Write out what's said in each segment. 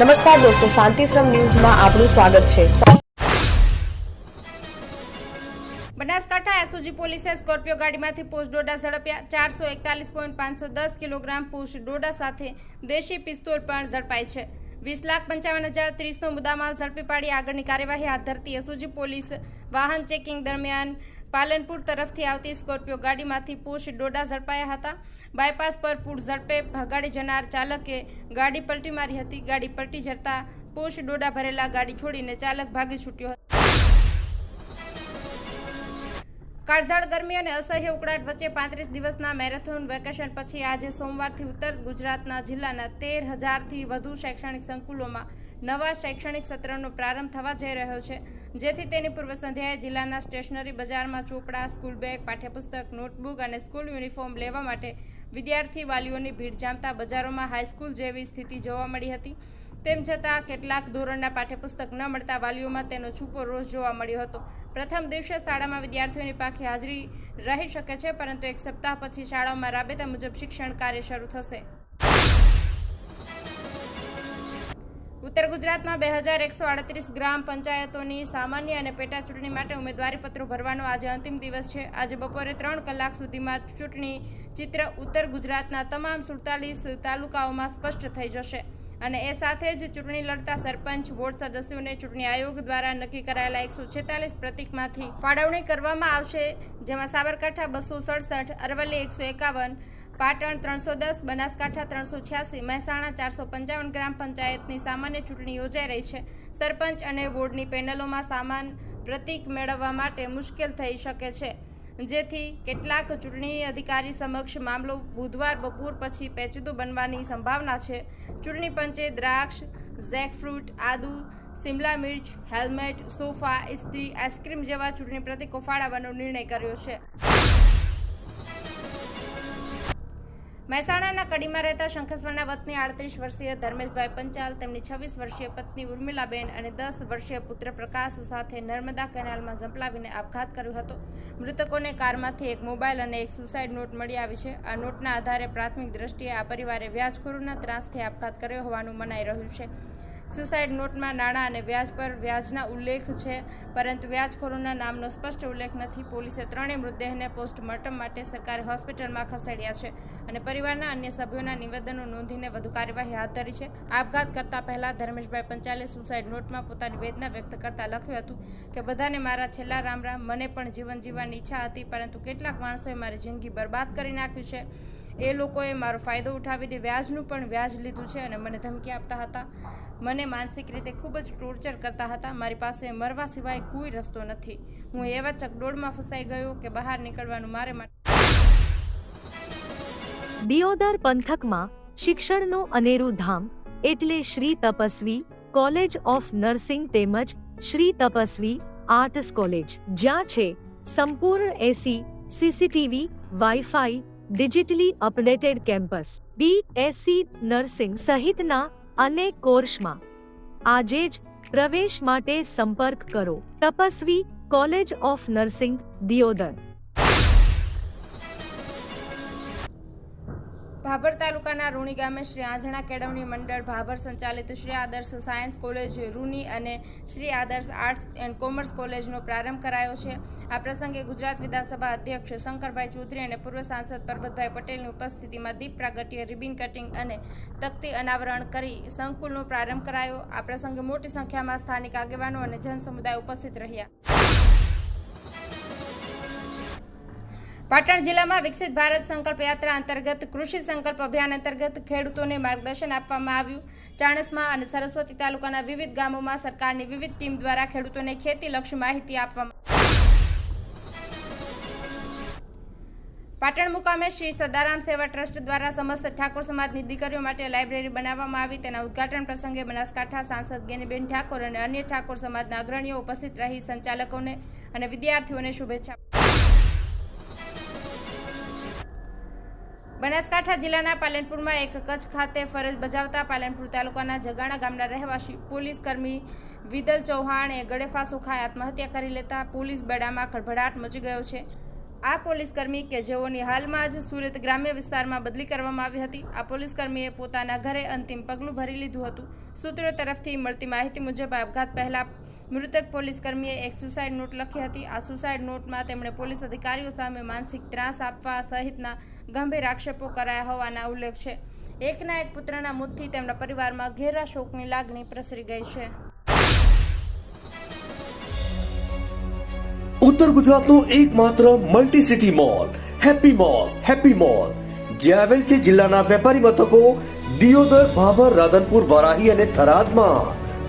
નમસ્કાર દોસ્તો શાંતિશ્રમ ન્યૂઝમાં આપનું સ્વાગત છે. બનાસકાંઠા એસઓજી પોલીસે સ્કોર્પિયો ગાડીમાંથી પોસ્ટ ડોડા ઝડપ્યા. ચારસો એકતાલીસ પોઈન્ટ પાંચસો દસ કિલોગ્રામ પોસ્ટ ડોડા સાથે દેશી પિસ્તોલ પણ ઝડપાઈ છે. વીસ લાખ પંચાવન હજાર ત્રીસનો મુદ્દામાલ ઝડપી પાડી આગળની કાર્યવાહી હાથ ધરતી એસઓજી પોલીસ વાહન ચેકિંગ દરમિયાન પાલનપુર તરફથી આવતી સ્કોર્પિયો ગાડીમાંથી પોસ્ટ ડોડા ઝડપાયા હતા. બાયપાસ પર પૂર ઝડપે ભગાડી જનાર ચાલકે ગાડી પલટી મારી હતી. ગાડી પલટી જતા પોસ્ટ ડોડા ભરેલા ગાડી છોડીને ચાલક ભાગી છૂટ્યો હતો. કાળઝાળ ગરમી અને અસહ્ય ઉકળાટ વચ્ચે પાંત્રીસ દિવસના મેરેથોન વેકેશન પછી આજે સોમવારથી ઉત્તર ગુજરાતના જિલ્લાના તેર હજારથી વધુ શૈક્ષણિક સંકુલોમાં નવા શૈક્ષણિક સત્રનો પ્રારંભ થવા જઈ રહ્યો છે. જેથી તેની પૂર્વ સંધ્યાએ જિલ્લાના સ્ટેશનરી બજારમાં ચોપડા, સ્કૂલ બેગ, પાઠ્યપુસ્તક, નોટબુક અને સ્કૂલ યુનિફોર્મ લેવા માટે વિદ્યાર્થી વાલીઓની ભીડ જામતા બજારોમાં હાઈસ્કૂલ જેવી સ્થિતિ જોવા મળી હતી. તેમ છતાં કેટલાક ધોરણના પાઠ્યપુસ્તક ન મળતા વાલીઓમાં તેનો છૂપો રોષ જોવા મળ્યો હતો. પ્રથમ દિવસે શાળામાં વિદ્યાર્થીઓની પાખી હાજરી રહી શકે છે, પરંતુ એક સપ્તાહ પછી શાળાઓમાં રાબેતા મુજબ શિક્ષણ કાર્ય શરૂ થશે. ઉત્તર ગુજરાતમાં બે હજાર એકસો આડત્રીસ ગ્રામ પંચાયતોની સામાન્ય અને પેટા ચૂંટણી માટે ઉમેદવારીપત્રો ભરવાનો આજે અંતિમ દિવસ છે. આજે બપોરે ત્રણ કલાક સુધીમાં ચૂંટણી ચિત્ર ઉત્તર ગુજરાતના તમામ સુડતાલીસ તાલુકાઓમાં સ્પષ્ટ થઈ જશે અને એ સાથે જ ચૂંટણી લડતા સરપંચ, વોર્ડ સદસ્યોને ચૂંટણી આયોગ દ્વારા નક્કી કરાયેલા એકસો છેતાલીસ પ્રતિકમાંથી ફાળવણી કરવામાં આવશે, જેમાં સાબરકાંઠા બસો સડસઠ, અરવલ્લી એકસો એકાવન પાટણ ત્રણસો દસ, બનાસકાંઠા ત્રણસો છ્યાસી, મહેસાણા ચારસો પંચાવન ગ્રામ પંચાયતની સામાન્ય ચૂંટણી યોજાઈ રહી છે. સરપંચ અને વોર્ડની પેનલોમાં સામાન પ્રતિક મેળવવા માટે મુશ્કેલ થઈ શકે છે. જેથી કેટલાક ચૂંટણી અધિકારી સમક્ષ મામલો બુધવાર બપોર પછી પેચીદો બનવાની સંભાવના છે. ચૂંટણી પંચે દ્રાક્ષ, ઝેકફ્રૂટ, આદુ સિમલા મિર્ચ, હેલ્મેટ, સોફા, ઇસ્ત્રી, આઈસ્ક્રીમ જેવા ચૂંટણી પ્રતિકો ફાળવવાનો નિર્ણય કર્યો છે. મહેસાણાના કડીમાં રહેતા શંખેશ્વરના વતની આડત્રીસ વર્ષીય ધર્મેશભાઈ પંચાલ, તેમની છવ્વીસ વર્ષીય પત્ની ઉર્મિલાબેન અને દસ વર્ષીય પુત્ર પ્રકાશ સાથે નર્મદા કેનાલમાં ઝંપલાવીને આપઘાત કર્યો હતો. મૃતકોને કારમાંથી એક મોબાઈલ અને એક સુસાઇડ નોટ મળી આવી છે. આ નોટના આધારે પ્રાથમિક દ્રષ્ટિએ આ પરિવારે વ્યાજખોરોના ત્રાસથી આપઘાત કર્યો હોવાનું મનાઈ રહ્યું છે. સુસાઇડ નોટમાં નાણાં અને વ્યાજ પર વ્યાજના ઉલ્લેખ છે, પરંતુ વ્યાજખોરોના નામનો સ્પષ્ટ ઉલ્લેખ નથી. પોલીસે ત્રણેય મૃતદેહને પોસ્ટમોર્ટમ માટે સરકારી હોસ્પિટલમાં ખસેડ્યા છે અને પરિવારના અન્ય સભ્યોના નિવેદનો નોંધીને વધુ કાર્યવાહી હાથ ધરી છે. આપઘાત કરતા પહેલા ધર્મેશભાઈ પંચાલે સુસાઇડ નોટમાં પોતાની વેદના વ્યક્ત કરતા લખ્યું હતું કે, બધાને મારા છેલ્લા રામ રામ, મને પણ જીવન જીવવાની ઈચ્છા હતી, પરંતુ કેટલાક માણસોએ મારી જિંદગી બરબાદ કરી નાખ્યું છે. એ લોકોએ મારો ફાયદો ઉઠાવીને વ્યાજનું પણ વ્યાજ લીધું છે અને મને ધમકી આપતા હતા. મને માનસિક રીતે ખૂબ જ ટોર્ચર કરતા હતા. મારી પાસે મરવા સિવાય કોઈ રસ્તો નથી. હું એવા ચકડોળમાં ફસાઈ ગયો કે બહાર નીકળવાનું મારે માટે દિયોદર પંથકમાં શિક્ષણનું અનેરું ધામ એટલે Shri Tapasvi college of nursing તેમજ શ્રી તપસ્વી આર્ટ્સ કોલેજ, જ્યાં છે સંપૂર્ણ AC, CCTV, WiFi digitally updated campus BSc nursing સહિતના અનેક કોર્સમાં. આજે જ પ્રવેશ માટે સંપર્ક કરો. Tapasvi college of nursing, Deodar. Bhabhar તાલુકાના રૂણી ગામે શ્રી આંજણા કેળવણી મંડળ ભાભર સંચાલિત શ્રી આદર્શ સાયન્સ કોલેજ રૂની અને શ્રી આદર્શ આર્ટ્સ એન્ડ કોમર્સ કોલેજનો પ્રારંભ કરાયો છે. આ પ્રસંગે ગુજરાત વિધાનસભા અધ્યક્ષ શંકરભાઈ ચૌધરી અને પૂર્વ સાંસદ પરબતભાઈ પટેલની ઉપસ્થિતિમાં દીપ પ્રાગટ્ય, રિબિન કટિંગ અને તકતી અનાવરણ કરી સંકુલનો પ્રારંભ કરાયો. આ પ્રસંગે મોટી સંખ્યામાં સ્થાનિક આગેવાનો અને જનસમુદાય ઉપસ્થિત રહ્યા. પાટણ જિલ્લામાં વિકસિત ભારત સંકલ્પ યાત્રા અંતર્ગત કૃષિ સંકલ્પ અભિયાન અંતર્ગત ખેડૂતોને માર્ગદર્શન આપવામાં આવ્યું. ચાણસમાં અને સરસ્વતી તાલુકાના વિવિધ ગામોમાં સરકારની વિવિધ ટીમ દ્વારા ખેડૂતોને ખેતીલક્ષી માહિતી આપવામાં પાટણ મુકામે શ્રી સદારામ સેવા ટ્રસ્ટ દ્વારા સમસ્ત ઠાકોર સમાજની દીકરીઓ માટે લાઇબ્રેરી બનાવવામાં આવી. તેના ઉદ્ઘાટન પ્રસંગે બનાસકાંઠા સાંસદ ગેનીબેન ઠાકોર અને અન્ય ઠાકોર સમાજના અગ્રણીઓ ઉપસ્થિત રહી. સંચાલકોને અને વિદ્યાર્થીઓને શુભેચ્છા બનાસકાંઠા જિલ્લાના પાલનપુરમાં એક કચ્છ ખાતે ફરજ બજાવતા પાલનપુર તાલુકાના જગાણા ગામના રહેવાસી પોલીસ કર્મી વિદલ ચૌહાણે ગળેફાંસો ખાઈ આત્મહત્યા કરી લેતા પોલીસ બેડામાં ખળભળાટ મચી ગયો છે. આ પોલીસકર્મી કે જેઓની હાલમાં જ સુરત ગ્રામ્ય વિસ્તારમાં બદલી કરવામાં આવી હતી, આ પોલીસકર્મીએ પોતાના ઘરે અંતિમ પગલું ભરી લીધું હતું. સૂત્રો તરફથી મળતી માહિતી મુજબ આપઘાત પહેલા મૃતક પોલીસકર્મીએ એક સુસાઇડ નોટ લખી હતી. આ સુસાઇડ નોટમાં તેમણે પોલીસ અધિકારીઓ સામે માનસિક ત્રાસ આપવા સહિતના ગંભીર આક્ષેપો કરાયા હોવાના ઉલ્લેખ છે. એકના એક પુત્રના મોતથી તેમના પરિવારમાં ઘેરા શોકની લાગણી પ્રસરી ગઈ છે. ઉત્તર ગુજરાતનો એકમાત્ર multi city mall happy mall happy mall જે આવેલ છે જિલ્લાના વેપારી મથકો દિયોદર, ભાભર, રાધનપુર, વરાહી અને થરાદમાં.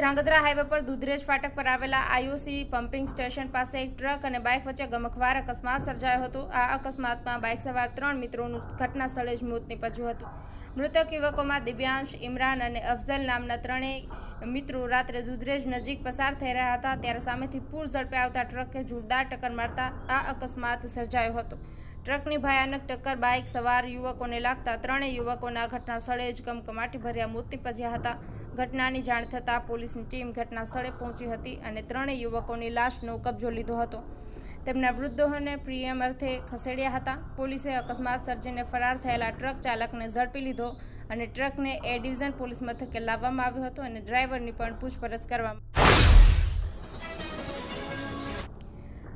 ધ્રાંગધ્રા હાઈવે પર દુધરેજ ફાટક પર આવેલા આઈઓસી પમ્પિંગ સ્ટેશન પાસે એક ટ્રક અને બાઇક વચ્ચે ગમખવાર અકસ્માત સર્જાયો હતો. આ અકસ્માતમાં બાઇક સવાર ત્રણ મિત્રોનું ઘટના સ્થળે જ મોત નીપજ્યું હતું. મૃતક યુવકોમાં દિવ્યાંશ, ઇમરાન અને અફઝલ નામના ત્રણેય મિત્રો રાત્રે દુધરેજ નજીક પસાર થઈ રહ્યા હતા. ત્યારે સામેથી પૂર ઝડપે આવતા ટ્રકે જોરદાર ટક્કર મારતા આ અકસ્માત સર્જાયો હતો. ટ્રકની ભયાનક ટક્કર બાઇક સવાર યુવકોને લાગતા ત્રણેય યુવકોના ઘટના સ્થળે જ ગમકમાટી ભર્યા મોત નીપજ્યા હતા. ઘટનાની જાણ થતાં પોલીસની ટીમ ઘટના સ્થળે પહોંચી હતી અને ત્રણેય યુવકોની લાશનો કબજો લીધો હતો. તેમના મૃતદેહોને પ્રિયમ અર્થે ખસેડ્યા હતા. પોલીસે અકસ્માત સર્જીને ફરાર થયેલા ટ્રક ચાલકને ઝડપી લીધો અને ટ્રકને એ ડિવિઝન પોલીસ મથકે લાવવામાં આવ્યો હતો અને ડ્રાઈવરની પણ પૂછપરછ કરવામાં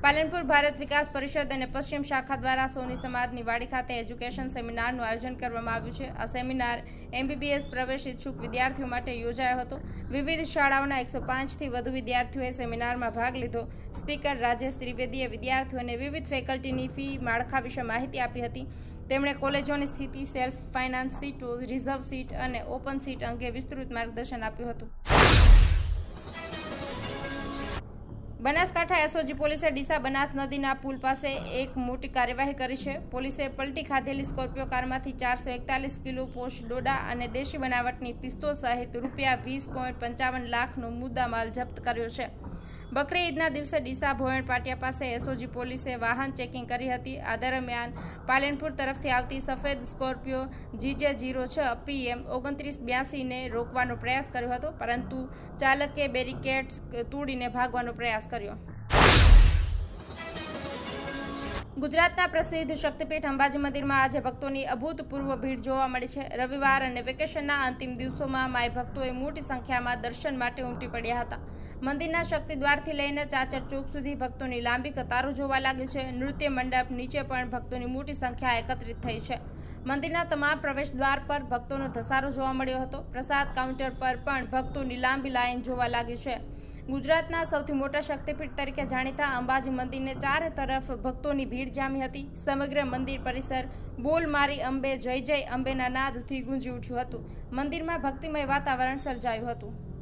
પાલનપુર ભારત વિકાસ પરિષદ અને પશ્ચિમ શાખા દ્વારા સોની સમાજની વાડી ખાતે એજ્યુકેશન સેમિનારનું આયોજન કરવામાં આવ્યું છે. આ સેમિનાર એમબીબીએસ પ્રવેશ ઇચ્છુક વિદ્યાર્થીઓ માટે યોજાયો હતો. વિવિધ શાળાઓના એકસો પાંચથી વધુ વિદ્યાર્થીઓએ સેમિનારમાં ભાગ લીધો. સ્પીકર રાજેશ ત્રિવેદીએ વિદ્યાર્થીઓને વિવિધ ફેકલ્ટીની ફી, માળખા વિશે માહિતી આપી હતી. તેમણે કોલેજોની સ્થિતિ, સેલ્ફ ફાઇનાન્સ સીટો, રિઝર્વ સીટ અને ઓપન સીટ અંગે વિસ્તૃત માર્ગદર્શન આપ્યું હતું. બનાસકાંઠા એસઓજી પોલીસે ડીસા બનાસ નદીના પુલ પાસે એક મોટી કાર્યવાહી કરી છે. પોલીસે પલટી ખાધેલી સ્કોર્પિયો કારમાંથી ચારસો એકતાલીસ કિલો પોષ ડોડા અને દેશી બનાવટની પિસ્તોલ સહિત રૂપિયા વીસ પોઈન્ટ પંચાવન લાખનો મુદ્દામાલ જપ્ત કર્યો છે. બકરી ઈદના દિવસે ડીસા ભોયણ પાટિયા પાસે એસઓજી પોલીસે વાહન ચેકિંગ કરી હતી. આ દરમિયાન પાલનપુર તરફથી આવતી સફેદ સ્કોર્પિયો જીજે જીરો છ પીએમ ઓગણત્રીસ બ્યાસીને રોકવાનો પ્રયાસ કર્યો હતો, પરંતુ ચાલકે બેરિકેડ્સ તોડીને ભાગવાનો પ્રયાસ કર્યો. ગુજરાતના પ્રસિદ્ધ શક્તિપીઠ અંબાજી મંદિરમાં આજે ભક્તોની અભૂતપૂર્વ ભીડ જોવા મળી છે. રવિવાર અને વેકેશનના અંતિમ દિવસોમાં માય ભક્તોએ મોટી સંખ્યામાં દર્શન માટે ઉમટી પડ્યા હતા. મંદિરના શક્તિ દ્વારથી લઈને ચાચર ચોક સુધી ભક્તોની લાંબી કતારો જોવા લાગી છે. નૃત્ય મંડપ નીચે પણ ભક્તોની મોટી સંખ્યા એકત્રિત થઈ છે. મંદિરના તમામ પ્રવેશ દ્વાર પર ભક્તોનો ધસારો જોવા મળ્યો હતો. પ્રસાદ કાઉન્ટર પર પણ ભક્તોની લાંબી લાઈન જોવા લાગી છે. ગુજરાતના સૌથી મોટા શક્તિપીઠ તરીકે જાણીતા અંબાજી મંદિરને ચારે તરફ ભક્તોની ભીડ જામી હતી. સમગ્ર મંદિર પરિસર બોલ મારી અંબે, જય જય અંબેના નાદથી ગુંજી ઉઠ્યું હતું. મંદિરમાં ભક્તિમય વાતાવરણ સર્જાયું હતું.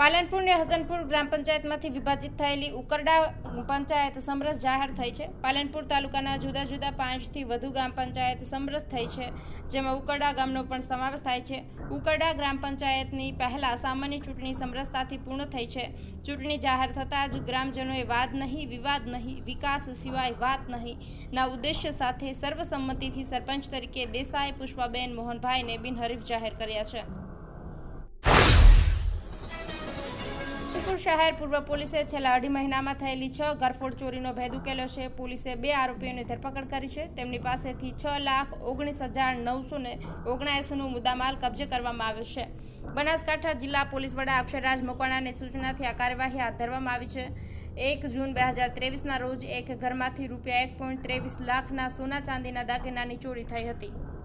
પાલનપુરની હસનપુર ગ્રામ પંચાયતમાંથી વિભાજિત થયેલી ઉકરડા પંચાયત સમરસ જાહેર થઈ છે. પાલનપુર તાલુકાના જુદા જુદા પાંચથી વધુ ગ્રામ પંચાયત સમરસ થઈ છે, જેમાં ઉકરડા ગામનો પણ સમાવેશ થાય છે. ઉકરડા ગ્રામ પંચાયતની પહેલાં સામાન્ય ચૂંટણી સમરસતાથી પૂર્ણ થઈ છે. ચૂંટણી જાહેર થતાં જ ગ્રામજનોએ વાદ નહીં, વિવાદ નહીં, વિકાસ સિવાય વાત નહીં. ના ઉદ્દેશ્ય સાથે સર્વસંમતિથી સરપંચ તરીકે દેસાઈ પુષ્પાબેન મોહનભાઈને બિનહરીફ જાહેર કર્યા છે. રાધનપુર શહેર પૂર્વ પોલીસે છેલ્લા અઢી મહિનામાં થયેલી છ ઘરફોડ ચોરીનો ભેદ ઉકેલ્યો છે. પોલીસે બે આરોપીઓની ધરપકડ કરી છે. તેમની પાસેથી છ લાખ ઓગણીસ હજાર નવસો ને ઓગણએંસીનો મુદ્દામાલ કબજે કરવામાં આવ્યો છે. બનાસકાંઠા જિલ્લા પોલીસ વડા અક્ષરરાજ મકવાણાની સૂચનાથી આ કાર્યવાહી હાથ ધરવામાં આવી છે. એક જૂન બે હજાર ત્રેવીસના રોજ એક ઘરમાંથી રૂપિયા એક પોઈન્ટ ત્રેવીસ લાખના સોના ચાંદીના દાગીનાની ચોરી થઈ હતી.